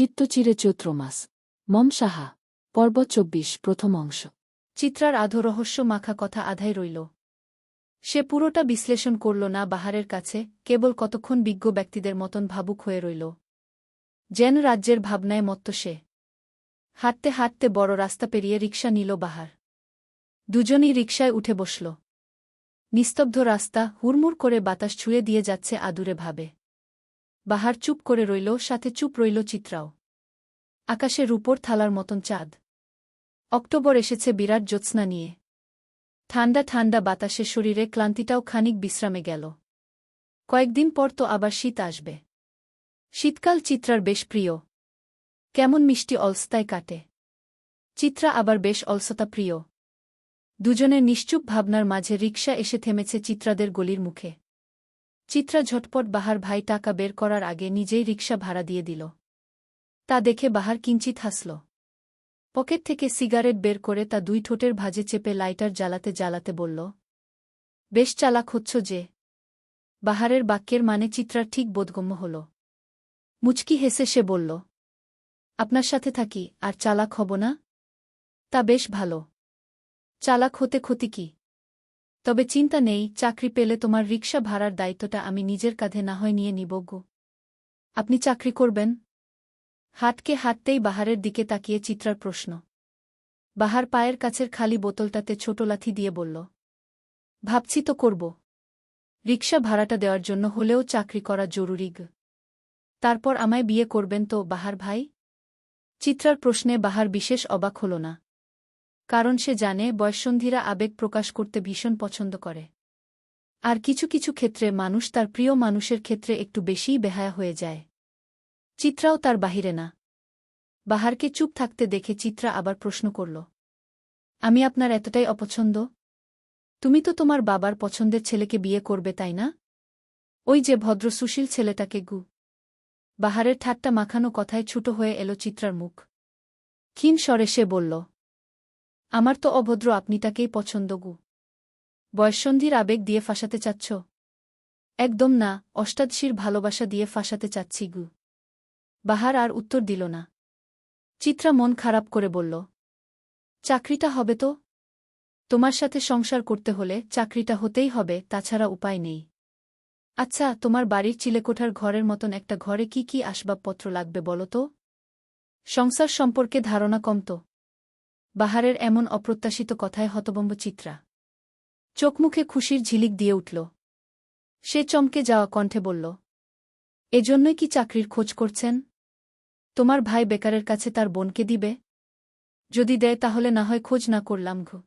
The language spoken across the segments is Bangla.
চিত্তচিরে চৈত্র মাস মম সাহা পর্ব চব্বিশ, প্রথম অংশ। চিত্রার আধো রহস্য মাখা কথা আধাই রইল। সে পুরোটা বিশ্লেষণ করল না বাহারের কাছে, কেবল কতক্ষণ বিজ্ঞ ব্যক্তিদের মতন ভাবুক হয়ে রইল। যেন রাজ্যের ভাবনায় মত্ত সে। হাঁটতে হাঁটতে বড় রাস্তা পেরিয়ে রিক্সা নিল বাহার। দুজনই রিকশায় উঠে বসল। নিস্তব্ধ রাস্তা হুড়মুড় করে বাতাস ছুঁয়ে দিয়ে যাচ্ছে আদুরে ভাবে। বাহার চুপ করে রইল, সাথে চুপ রইল চিত্রাও। আকাশে রূপোর থালার মতন চাঁদ। অক্টোবর এসেছে বিরাট জ্যোৎস্না নিয়ে। ঠান্ডা ঠান্ডা বাতাসে শরীরে ক্লান্তিটাও খানিক বিশ্রামে গেল। কয়েকদিন পর তো আবার শীত আসবে। শীতকাল চিত্রার বেশ প্রিয়। কেমন মিষ্টি অলস্তায় কাটে। চিত্রা আবার বেশ অলসতা প্রিয়। দুজনের নিশ্চুপ ভাবনার মাঝে রিকশা এসে থেমেছে চিত্রাদের গলির মুখে। চিত্রা ঝটপট বাহার ভাই টাকা বের করার আগে নিজেই রিকশা ভাড়া দিয়ে দিল। তা দেখে বাহার কিঞ্চিত হাসল। পকেট থেকে সিগারেট বের করে তা দুই ঠোঁটের ভাজে চেপে লাইটার জ্বালাতে জ্বালাতে বলল, বেশ চালাক হচ্ছ যে বাহারের বাক্যের মানে চিত্রার ঠিক বোধগম্য হল। মুচকি হেসে সে বলল, আপনার সাথে থাকি, আর চালাক হব না? তা বেশ ভালো। চালাক হতে ক্ষতি কি? তবে চিন্তা নেই, চাকরি পেলে তোমার রিক্সা ভাড়ার দায়িত্বটা আমি নিজের কাঁধে না হয় নিয়ে নিব গো। আপনি চাকরি করবেন? হাটকে হাঁটতেই বাহারের দিকে তাকিয়ে চিত্রার প্রশ্ন। বাহার পায়ের কাছের খালি বোতলটাতে ছোট লাথি দিয়ে বলল, ভাবছি তো করব। রিক্সা ভাড়াটা দেওয়ার জন্য হলেও চাকরি করা জরুরি তারপর আমায় বিয়ে করবেন তো বাহার ভাই? চিত্রার প্রশ্নে বাহার বিশেষ অবাক হল না। কারণ সে জানে বয়সন্ধিরা আবেগ প্রকাশ করতে ভীষণ পছন্দ করে। আর কিছু কিছু ক্ষেত্রে মানুষ তার প্রিয় মানুষের ক্ষেত্রে একটু বেশিই বেহায়া হয়ে যায়। চিত্রাও তার বাহিরে না। বাহারকে চুপ থাকতে দেখে চিত্রা আবার প্রশ্ন করল, আমি আপনার এতটাই অপছন্দ? তুমি তো তোমার বাবার পছন্দের ছেলেকে বিয়ে করবে, তাই না? ওই যে ভদ্র সুশীল ছেলেটাকে গু। বাহারের ঠাট্টা মাখানো কথায় ছুটো হয়ে এলো চিত্রার মুখ। ক্ষীণ স্বরে সে বলল আমার তো অভদ্র আপনিটাকেই পছন্দ গু। বয়সন্ধির আবেগ দিয়ে ফাঁসাতে চাচ্ছ? একদম না, অষ্টাদশীর ভালোবাসা দিয়ে ফাঁসাতে চাচ্ছি গু। বাহার আর উত্তর দিল না। চিত্রা মন খারাপ করে বলল, চাকরিটা হবে তো? তোমার সাথে সংসার করতে হলে চাকরিটা হতেই হবে, তাছাড়া উপায় নেই। আচ্ছা তোমার বাড়ির চিলেকোঠার ঘরের মতন একটা ঘরে কি কি আসবাবপত্র লাগবে বলো তো? সংসার সম্পর্কে ধারণা কম তো। বাহারের এমন অপ্রত্যাশিত কথায় হতবম্ব চিত্রা। চোখমুখে খুশির ঝিলিক দিয়ে উঠল। সে চমকে যাওয়া কণ্ঠে বলল এজন্যই কি চাকরির খোঁজ করছেন? তোমার ভাই বেকারের কাছে তার বোনকে দিবে? যদি দেয় তাহলে না হয় খোঁজ না করলাম ঘু।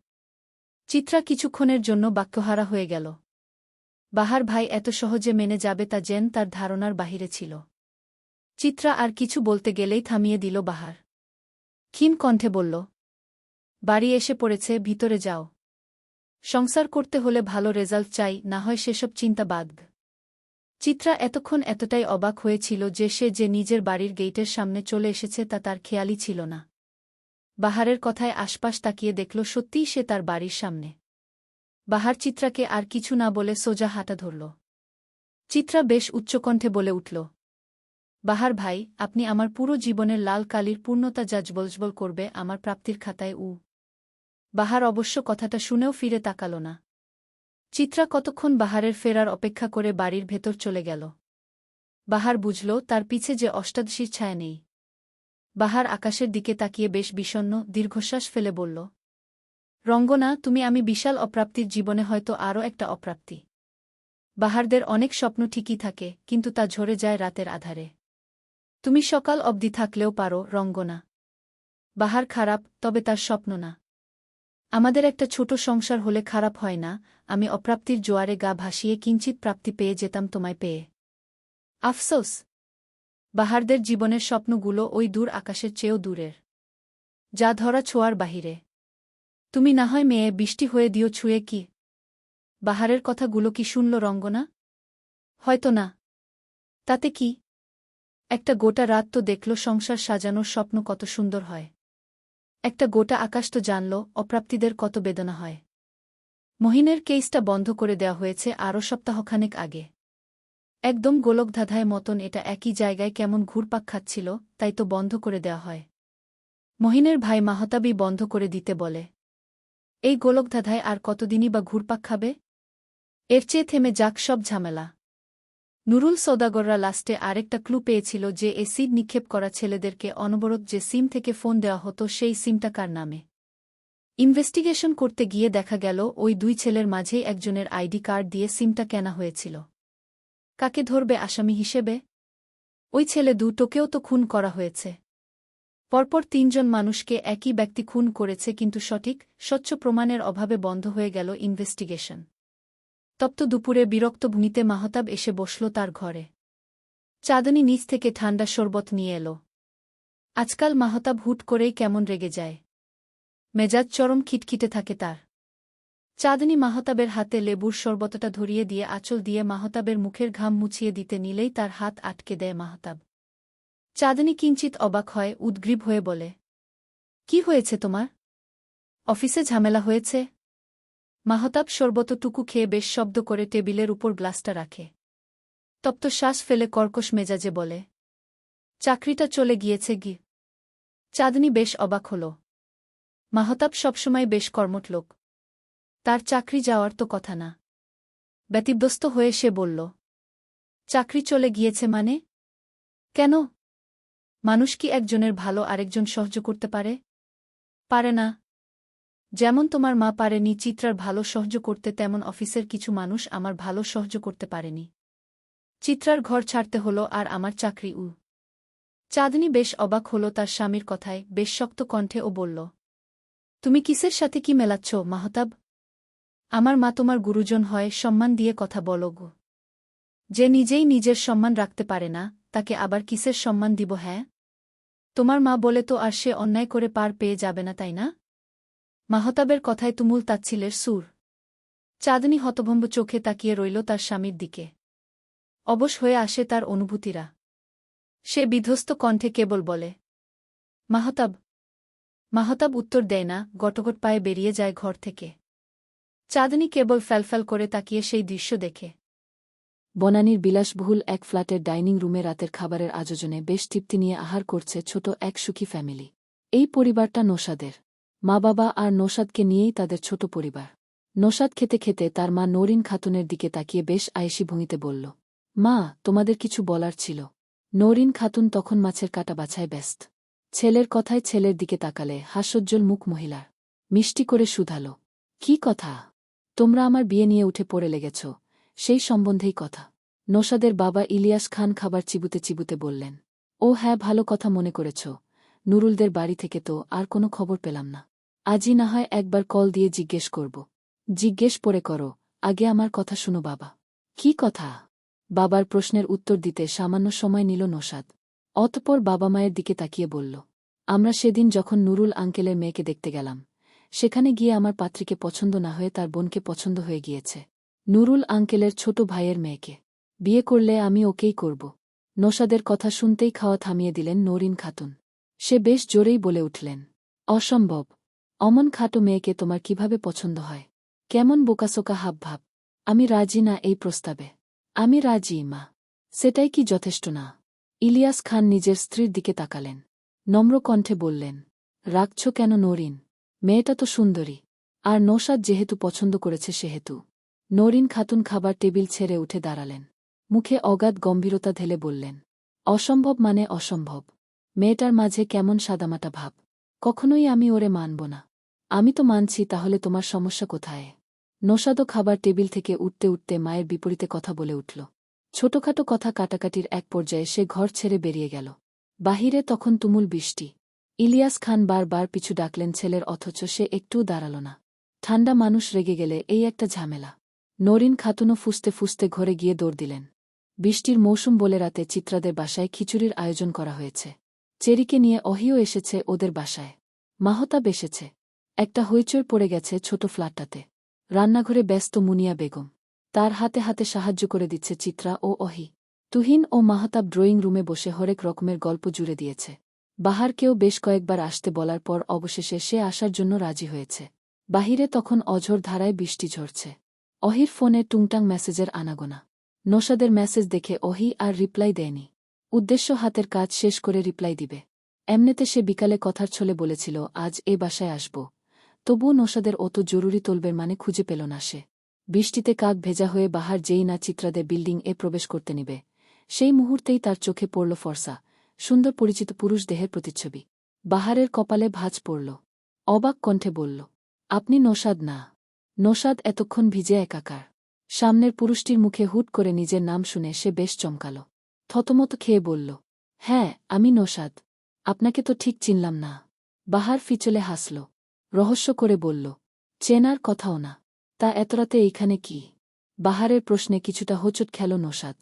চিত্রা কিছুক্ষণের জন্য বাক্যহারা হয়ে গেল। বাহার ভাই এত সহজে মেনে যাবে তা জেন তার ধারণার বাহিরে ছিল। চিত্রা আর কিছু বলতে গেলেই থামিয়ে দিল বাহার। ক্ষীণ কণ্ঠে বলল বাড়ি এসে পড়েছে, ভিতরে যাও। সংসার করতে হলে ভালো রেজাল্ট চাই, না হয় সেসব চিন্তা বাদ। চিত্রা এতক্ষণ এতটাই অবাক হয়েছিল যে সে যে নিজের বাড়ির গেইটের সামনে চলে এসেছে তা তার খেয়ালই ছিল না। বাহারের কথায় আশপাশ তাকিয়ে দেখল সত্যিই সে তার বাড়ির সামনে। বাহার চিত্রাকে আর কিছু না বলে সোজা হাঁটা ধরল। চিত্রা বেশ উচ্চকণ্ঠে বলে উঠল, বাহার ভাই, আপনি আমার পুরো জীবনের লাল কালির পূর্ণতা জাজবলজবল করবে, আমার প্রাপ্তির খাতায় উ বাহার অবশ্য কথাটা শুনেও ফিরে তাকাল না। চিত্রা কতক্ষণ বাহারের ফেরার অপেক্ষা করে বাড়ির ভেতর চলে গেল। বাহার বুঝল তার পিছে যে অষ্টাদশীর ছায়া নেই। বাহার আকাশের দিকে তাকিয়ে বেশ বিষণ্ন দীর্ঘশ্বাস ফেলে বলল, রঙ্গনা, তুমি আমি বিশাল অপ্রাপ্তির জীবনে হয়তো আরও একটা অপ্রাপ্তি। বাহারদের অনেক স্বপ্ন ঠিকই থাকে, কিন্তু তা ঝরে যায় রাতের আধারে। তুমি সকাল অবধি থাকলেও পারো, রঙ্গনা। বাহার খারাপ, তবে তার স্বপ্ন না। আমাদের একটা ছোট সংসার হলে খারাপ হয় না, আমি অপ্রাপ্তির জোয়ারে গা ভাসিয়ে কিঞ্চিত প্রাপ্তি পেয়ে যেতাম তোমায় পেয়ে। আফসোস! বাহারদের জীবনের স্বপ্নগুলো ওই দূর আকাশের চেয়েও দূরের। যা ধরা ছোঁয়ার বাহিরে। তুমি না হয় মেয়ে, বৃষ্টি হয়ে দিও ছুঁয়ে কি? বাহারের কথাগুলো কি শুনল রঙ্গনা? হয়তো না। তাতে কি? একটা গোটা রাত তো দেখল সংসার সাজানোর স্বপ্ন কত সুন্দর হয়। একটা গোটা আকাশ তো জানল, অপ্রাপ্তিদের কত বেদনা হয়। মহিনের কেসটা বন্ধ করে দেওয়া হয়েছে আরও সপ্তাহখানেক আগে। একদম গোলকধাঁধায় মতন এটা একই জায়গায় কেমন ঘুরপাক খাচ্ছিল, তাই তো বন্ধ করে দেওয়া হয়। মহিনের ভাই মাহতাবি বন্ধ করে দিতে বলে, এই গোলকধাঁধায় আর কতদিনই বা ঘুরপাক খাবে? এর চেয়ে থেমে যাক সব ঝামেলা। নুরুল সৌদাগররা লাস্টে আরেকটা ক্লু পেয়েছিল যে এ সিড নিক্ষেপ করা ছেলেদেরকে অনবরত যে সিম থেকে ফোন দেওয়া হতো সেই সিমটা কার নামে? ইনভেস্টিগেশন করতে গিয়ে দেখা গেল, ওই দুই ছেলের মাঝেই একজনের আইডি কার্ড দিয়ে সিমটা কেনা হয়েছিল। কাকে ধরবে আসামি হিসেবে? ওই ছেলে দুটোকেও তো খুন করা হয়েছে। পরপর তিনজন মানুষকে একই ব্যক্তি খুন করেছে কিন্তু সঠিক, স্বচ্ছ প্রমাণের অভাবে বন্ধ হয়ে গেল ইনভেস্টিগেশন। তপ্ত দুপুরে বিরক্ত ভূমিতে মাহতাব এসে বসল তার ঘরে। চাঁদনি নিচ থেকে ঠান্ডা শরবত নিয়ে এলো। আজকাল মাহতাব হুট করেই কেমন রেগে যায়। মেজাজ চরম খিটখিটে থাকে তার। চাঁদনি মাহতাবের হাতে লেবুর শরবতটা ধরিয়ে দিয়ে আঁচল দিয়ে মাহতাবের মুখের ঘাম মুছিয়ে দিতে নিলেই তার হাত আটকে দেয় মাহতাব। চাঁদনি কিঞ্চিত অবাক হয়, উদ্গ্রীব হয়ে বলে, কি হয়েছে তোমার? অফিসে ঝামেলা হয়েছে? মাহতাব শরবতটুকু খেয়ে বেশ শব্দ করে টেবিলের উপর গ্লাসটা রাখে। তপ্ত শ্বাস ফেলে কর্কশ মেজাজে বলে, চাকরিটা চলে গিয়েছে গি। চাঁদনি বেশ অবাক হল। মাহতাব সবসময় বেশ কর্মট লোক। তার চাকরি যাওয়ার তো কথা না। ব্যতিব্যস্ত হয়ে সে বলল, চাকরি চলে গিয়েছে মানে? কেন? মানুষ কি একজনের ভালো আরেকজন সহ্য করতে পারে? পারে না। যেমন তোমার মা পারেনি চিত্রার ভালো সহ্য করতে, তেমন অফিসের কিছু মানুষ আমার ভালো সহ্য করতে পারেনি। চিত্রার ঘর ছাড়তে হল আর আমার চাকরি উ। চাঁদনি বেশ অবাক হল তার স্বামীর কথায়, বেশ শক্ত কণ্ঠে ও বলল, তুমি কিসের সাথে কি মেলাচ্ছ, মাহতাব? আমার মা তোমার গুরুজন হয়, সম্মান দিয়ে কথা বলো গো। যে নিজেই নিজের সম্মান রাখতে পারে না, তাকে আবার কিসের সম্মান দিব হ্যাঁ? তোমার মা বলে তো আর সে অন্যায় করে পার পেয়ে যাবে না, তাই না? মাহতাবের কথায় তুমুল তাচ্ছিলের সুর। চাঁদনি হতভম্ব চোখে তাকিয়ে রইল তার স্বামীর দিকে। অবশ হয়ে আসে তার অনুভূতিরা। সে বিধ্বস্ত কণ্ঠে কেবল বলে, মাহতাব মাহতাব উত্তর দেয় না, গটগট পায়ে বেরিয়ে যায় ঘর থেকে। চাঁদনি কেবল ফ্যালফ্যাল করে তাকিয়ে সেই দৃশ্য দেখে। বনানীর বিলাসবহুল এক ফ্ল্যাটের ডাইনিং রুমে রাতের খাবারের আয়োজনে বেশ তৃপ্তি নিয়ে আহার করছে ছোট এক সুখী ফ্যামিলি। এই পরিবারটা নোসাদের। মা বাবা আর নোসাদকে নিয়েই তাদের ছোট পরিবার। নোসাদ খেতে খেতে তার মা নরিন খাতুনের দিকে তাকিয়ে বেশ আয়েসি ভঙ্গিতে বলল, মা, তোমাদের কিছু বলার ছিল। নরিন খাতুন তখন মাছের কাটা বাছায় ব্যস্ত। ছেলের কথায় ছেলের দিকে তাকালে হাস্যোজ্জ্বল মুখ মহিলার। মিষ্টি করে শুধাল, কি কথা? তোমরা আমার বিয়ে নিয়ে উঠে পড়ে লেগেছ, সেই সম্বন্ধেই কথা। নোসাদের বাবা ইলিয়াস খান খাবার চিবুতে চিবুতে বললেন, ও হ্যাঁ ভালো কথা মনে করেছ। নুরুলদের বাড়ি থেকে তো আর কোনো খবর পেলাম না। আজই না হয় একবার কল দিয়ে জিজ্ঞেস করব। জিজ্ঞেস পরে করো, আগে আমার কথা শুনো বাবা। কি কথা? বাবার প্রশ্নের উত্তর দিতে সামান্য সময় নিল নোসাদ অতপর বাবা মায়ের দিকে তাকিয়ে বলল, আমরা সেদিন যখন নুরুল আঙ্কেলের মেয়েকে দেখতে গেলাম, সেখানে গিয়ে আমার পাত্রীকে পছন্দ না হয়ে তার বোনকে পছন্দ হয়ে গিয়েছে। নুরুল আঙ্কেলের ছোট ভাইয়ের মেয়েকে। বিয়ে করলে আমি ওকেই করব। নসাদের কথা শুনতেই খাওয়া থামিয়ে দিলেন নরিন খাতুন। সে বেশ জোরেই বলে উঠলেন, অসম্ভব। অমন খাটো মেয়েকে তোমার কীভাবে পছন্দ হয়? কেমন বোকাসোকা হাবভাব? আমি রাজি না এই প্রস্তাবে। আমি রাজি, মা। সেটাই কি যথেষ্ট না? ইলিয়াস খান নিজের স্ত্রীর দিকে তাকালেন। নম্র কণ্ঠে বললেন রাখছ কেন নরিন? মেয়েটা তো সুন্দরী। আর নৌসাদ যেহেতু পছন্দ করেছে সেহেতু। নরিন খাতুন খাবার টেবিল ছেড়ে উঠে দাঁড়ালেন। মুখে অগাধ গম্ভীরতা ঢেলে বললেন, অসম্ভব মানে অসম্ভব। মেয়েটার মাঝে কেমন সাদামাটা ভাব। কখনোই আমি ওরে মানব না। আমি তো মানছি, তাহলে তোমার সমস্যা কোথায়? নোসাদও খাবার টেবিল থেকে উঠতে উঠতে মায়ের বিপরীতে কথা বলে উঠল। ছোটখাটো কথা কাটাকাটির এক পর্যায়ে সে ঘর ছেড়ে বেরিয়ে গেল। বাহিরে তখন তুমুল বৃষ্টি। ইলিয়াস খান বারবার পিছু ডাকলেন ছেলের, অথচ সে একটুও দাঁড়াল না। ঠান্ডা মানুষ রেগে গেলে এই একটা ঝামেলা। নরিন খাতুনও ফুসতে ফুসতে ঘরে গিয়ে দৌড় দিলেন। বৃষ্টির মৌসুম বলে রাতে চিত্রাদের বাসায় খিচুড়ির আয়োজন করা হয়েছে। চেরিকে নিয়ে অহিও এসেছে ওদের বাসায়। মাহতাব এসেছে। একটা হইচই পড়ে গেছে ছোট ফ্ল্যাটটাতে। রান্নাঘরে ব্যস্ত মুনিয়া বেগম। তার হাতে হাতে সাহায্য করে দিচ্ছে চিত্রা ও অহি। তুহিন ও মাহতাব ড্রয়িং রুমে বসে হরেক রকমের গল্প জুড়ে দিয়েছে। বাহারকেও বেশ কয়েকবার আসতে বলার পর অবশেষে সে আসার জন্য রাজি হয়েছে। বাহিরে তখন অঝোর ধারায় বৃষ্টি ঝরছে। অহির ফোনে টুংটাং মেসেজের আনাগোনা। নৌসাদের মেসেজ দেখে অহি আর রিপ্লাই দেয়নি। উদ্দেশ্য হাতের কাজ শেষ করে রিপ্লাই দিবে। এমনিতে সে বিকালে কথার ছলে বলেছিল, আজ এ বাসায় আসব। তবুও নৌসাদের অত জরুরি তলবের মানে খুঁজে পেল না সে। বৃষ্টিতে কাক ভেজা হয়ে বাহার যেই না চিত্রাদের বিল্ডিং এ প্রবেশ করতে নিবে। সেই মুহূর্তেই তার চোখে পড়ল ফর্সা, সুন্দর পরিচিত পুরুষ দেহের প্রতিচ্ছবি। বাহারের কপালে ভাঁজ পড়ল। অবাক কণ্ঠে বলল, আপনি নৌসাদ না। নৌসাদ এতক্ষণ ভিজে একাকার। সামনের পুরুষটির মুখে হুট করে নিজের নাম শুনে সে বেশ চমকাল। থতমত খেয়ে বলল হ্যাঁ আমি নৌসাদ। আপনাকে তো ঠিক চিনলাম না। বাহার ফিচলে হাসল, রহস্য করে বলল, চেনার কথাও না। তা এতরাতে এইখানে কি? বাহারের প্রশ্নে কিছুটা হোচট খেল নৌসাদ।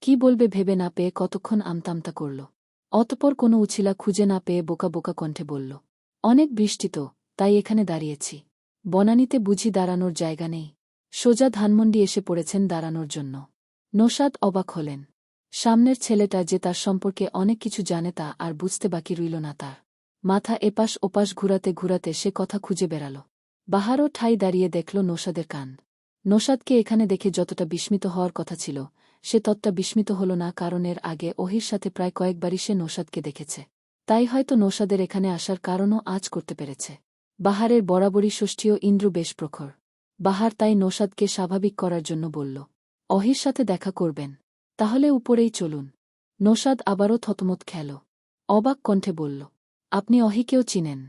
কি বলবে ভেবে না পেয়ে কতক্ষণ আমতামতা করল? অতপর কোনো উছিলা খুঁজে না পেয়ে বোকা বোকা কণ্ঠে বলল, অনেক বৃষ্টি তো, তাই এখানে দাঁড়িয়েছি। বনানীতে বুঝি দাঁড়ানোর জায়গা নেই। সোজা ধানমন্ডি এসে পড়েছেন দাঁড়ানোর জন্য। নৌসাদ অবাক হলেন সামনের ছেলেটা যে তার সম্পর্কে অনেক কিছু জানে তা আর বুঝতে বাকি রইল না তার। মাথা এপাশ ওপাশ ঘুরাতে ঘুরাতে সে কথা খুঁজে বেড়াল। বাহারও ঠাই দাঁড়িয়ে দেখল নোসাদের কান। নোসাদকে এখানে দেখে যতটা বিস্মিত হওয়ার কথা ছিল, সে ততটা বিস্মিত হল না কারণের আগে ওহির সাথে প্রায় কয়েকবারই সে নোসাদকে দেখেছে। তাই হয়তো নোসাদের এখানে আসার কারণও আজ করতে পেরেছে। বাহারের বরাবরই ষষ্ঠীয় ইন্দ্র বেশ প্রখর। বাহার তাই নোসাদকে স্বাভাবিক করার জন্য বলল, অহির সাথে দেখা করবেন। তাহলে উপরেই চলুন। নৌসাদ আবারও থতমত খেল। অবাক কণ্ঠে বলল, আপনি অহিকেও চিনেন?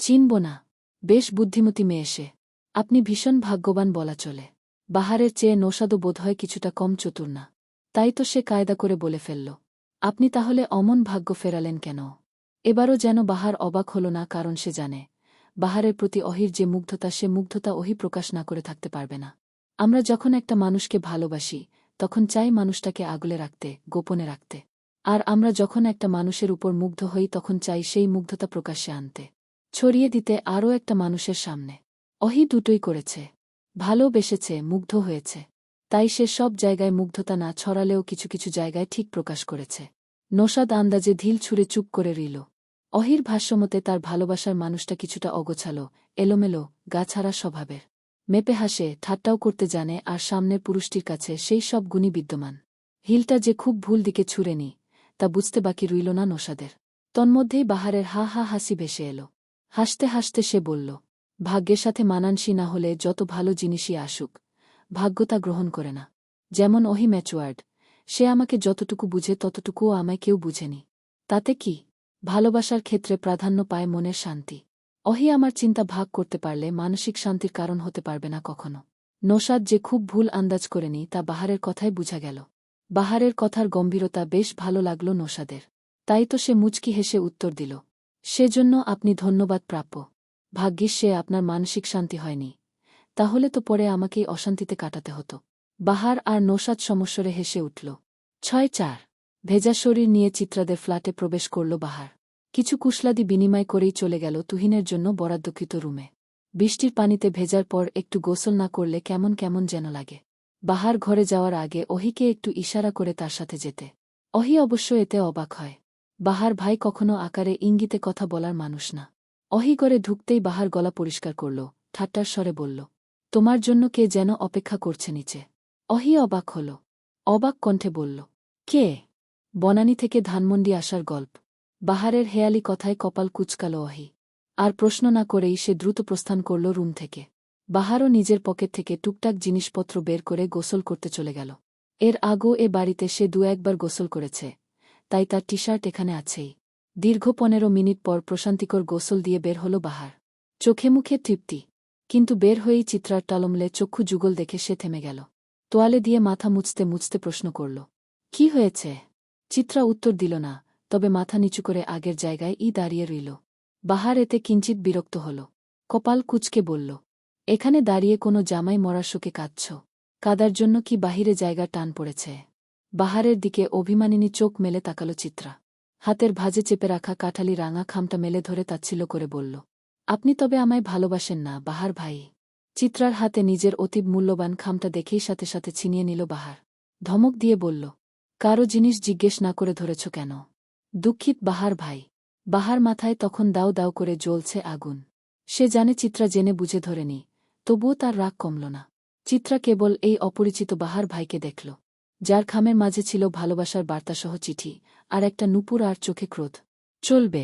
চিনব না। বেশ বুদ্ধিমতী মেয়ে সে। আপনি ভীষণ ভাগ্যবান বলা চলে। বাহারের চেয়ে নৌসাদও বোধহয় কিছুটা কম চতুর না। তাই তো সে কায়দা করে বলে ফেলল, আপনি তাহলে অমন ভাগ্য ফেরালেন কেন? এবারও যেন বাহার অবাক হল না, কারণ সে জানে, বাহারের প্রতি অহির যে মুগ্ধতা, সে মুগ্ধতা অহি প্রকাশ না করে থাকতে পারবে না। আমরা যখন একটা মানুষকে ভালোবাসি তখন চাই মানুষটাকে আগলে রাখতে, গোপনে রাখতে। আর আমরা যখন একটা মানুষের উপর মুগ্ধ হই, তখন চাই সেই মুগ্ধতা প্রকাশ্যে আনতে। ছড়িয়ে দিতে আরও একটা মানুষের সামনে। অহি দুটোই করেছে। ভালোবেসেছে, মুগ্ধ হয়েছে। তাই সে সব জায়গায় মুগ্ধতা না ছড়ালেও কিছু কিছু জায়গায় ঠিক প্রকাশ করেছে। নসাদ আন্দাজে ঢিল ছুঁড়ে চুপ করে রইল। অহির ভাষ্যমতে তার ভালোবাসার মানুষটা কিছুটা অগোছালো, এলোমেলো গাছাড়া স্বভাবের। মেপে হাসে, ঠাট্টাও করতে জানে আর সামনের পুরুষটির কাছে সেই সব গুণী বিদ্যমান। হিলটা যে খুব ভুল দিকে ছুঁড়ে নি, তা বুঝতে বাকি রইল না নসাদের তন্মধ্যেই বাহারের হা হা হাসি ভেসে এলো। হাসতে হাসতে সে বলল, ভাগ্যের সাথে মানানসি না হলে যত ভালো জিনিসই আসুক, ভাগ্য তা গ্রহণ করে না। যেমন অহি ম্যাচুয়ার্ড সে আমাকে যতটুকু বুঝে ততটুকুও আমায় কেউ বুঝেনি। তাতে কি? ভালোবাসার ক্ষেত্রে প্রাধান্য পায় মনের শান্তি। অহি আমার চিন্তা ভাগ করতে পারলে মানসিক শান্তির কারণ হতে পারবে না কখনো। নৌসাদ যে খুব ভুল আন্দাজ করেনি তা বাহারের কথাই বুঝা গেল। বাহারের কথার গম্ভীরতা বেশ ভালো লাগল নৌসাদের তাই তো সে মুচকি হেসে উত্তর দিল, সেজন্য আপনি ধন্যবাদ প্রাপ্য। ভাগ্যিস সে আপনার মানসিক শান্তি হয়নি। তাহলে তো পরে আমাকেই অশান্তিতে কাটাতে হতো। বাহার আর নৌসাদ সমস্বরে হেসে উঠল, ছয় চার। ভেজা শরীর নিয়ে চিত্রাদের ফ্ল্যাটে প্রবেশ করল বাহার। কিছু কুশলাদি বিনিময় করেই চলে গেল তুহিনের জন্য বরাদ্দকৃত রুমে। বৃষ্টির পানিতে ভেজার পর একটু গোসল না করলে কেমন কেমন যেন লাগে। বাহার ঘরে যাওয়ার আগে অহিকে একটু ইশারা করে তার সাথে যেতে। অহি অবশ্য এতে অবাক হয়। বাহার ভাই কখনো আকারে ইঙ্গিতে কথা বলার মানুষ না। অহি করে ঢুকতেই বাহার গলা পরিষ্কার করল, ঠাট্টার স্বরে বলল, তোমার জন্য কে যেন অপেক্ষা করছে নিচে? অহি অবাক হল। অবাক কণ্ঠে বলল, কে? বনানী থেকে ধানমন্ডি আসার গল্প। বাহারের হেয়ালি কথায় কপাল কুচকাল অহি। আর প্রশ্ন না করেই সে দ্রুত প্রস্থান করল রুম থেকে। বাহারও নিজের পকেট থেকে টুকটাক জিনিসপত্র বের করে গোসল করতে চলে গেল। এর আগও এ বাড়িতে সে দু একবার গোসল করেছে, তাই তার টি শার্ট এখানে আছেই। দীর্ঘ পনেরো মিনিট পর প্রশান্তিকর গোসল দিয়ে বের হল বাহার। চোখে মুখে তৃপ্তি, কিন্তু বের হয়েই চিত্রার টালমলে চক্ষু যুগল দেখে সে থেমে গেল। তোয়ালে দিয়ে মাথা মুছতে মুছতে প্রশ্ন করল, কি হয়েছে? চিত্রা উত্তর দিল না তবে মাথা নিচু করে আগের জায়গায় ই দাঁড়িয়ে রইল। বাহার এতে কিঞ্চিত বিরক্ত হল। কপাল কুচকে বলল, এখানে দাঁড়িয়ে কোনো জামাই মরার শোকে কাঁদছ। কাদার জন্য কি বাহিরে জায়গা টান পড়েছে? বাহারের দিকে অভিমানিনী চোখ মেলে তাকালো চিত্রা। হাতের ভাজে চেপে রাখা কাঠালি রাঙা খামটা মেলে ধরে তাচ্ছিল করে বলল, আপনি তবে আমায় ভালোবাসেন না, বাহার ভাই চিত্রার হাতে নিজের অতীব মূল্যবান খামটা দেখেই সাথে সাথে ছিনিয়ে নিল বাহার। ধমক দিয়ে বলল, কারও জিনিস জিজ্ঞেস না করে ধরেছ কেন? দুঃখিত বাহার ভাই। বাহার মাথায় তখন দাও দাও করে জ্বলছে আগুন। সে জানে চিত্রা জেনে বুঝে ধরেনি, তবুও তার রাগ কমল না। চিত্রা কেবল এই অপরিচিত বাহার ভাইকে দেখল, যার খামের মাঝে ছিল ভালোবাসার বার্তাসহ চিঠি আর একটা নুপুর আর চোখে ক্রোধ। চলবে।